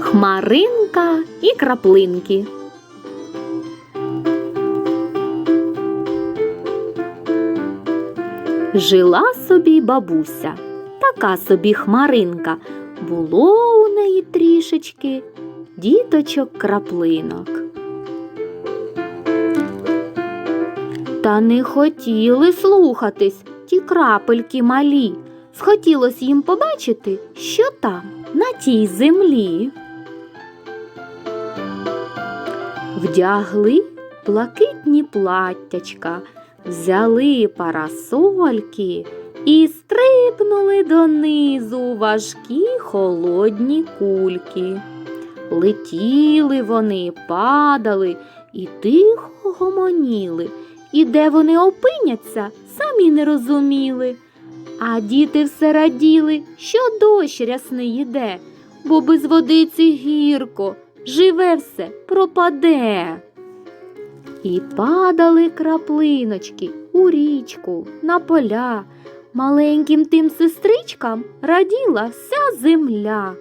Хмаринка і краплинки. Жила собі бабуся, така собі хмаринка. Було у неї трішечки діточок краплинок. Та не хотіли слухатись ті крапельки малі. Схотілось їм побачити, що там, на тій землі. Вдягли блакитні платтячка, взяли парасольки і стрибнули донизу важкі холодні кульки. Летіли вони, падали і тихо гомоніли, і де вони опиняться, самі не розуміли. А діти все раділи, що дощ рясний іде, бо без водиці гірко, живе все пропаде. І падали краплиночки у річку, на поля. Маленьким тим сестричкам раділа вся земля.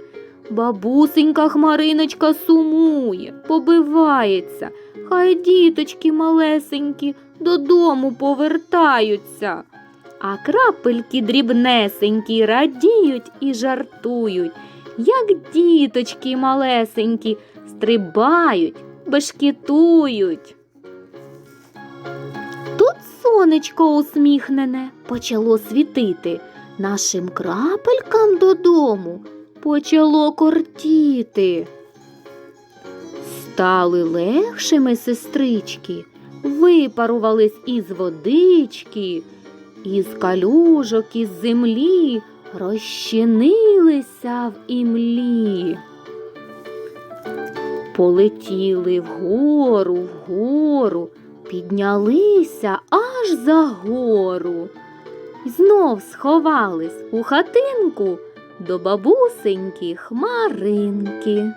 Бабусенька хмариночка сумує, побивається, хай діточки малесенькі додому повертаються. А крапельки дрібнесенькі радіють і жартують, як діточки малесенькі стрибають, бешкетують. Тут сонечко усміхнене почало світити, нашим крапелькам додому почало кортіти. Стали легшими сестрички, випарувались із водички, із калюжок із землі розчинилися в імлі. Полетіли вгору, вгору, піднялися аж за гору. Знов сховались у хатинку до бабусеньки хмаринки.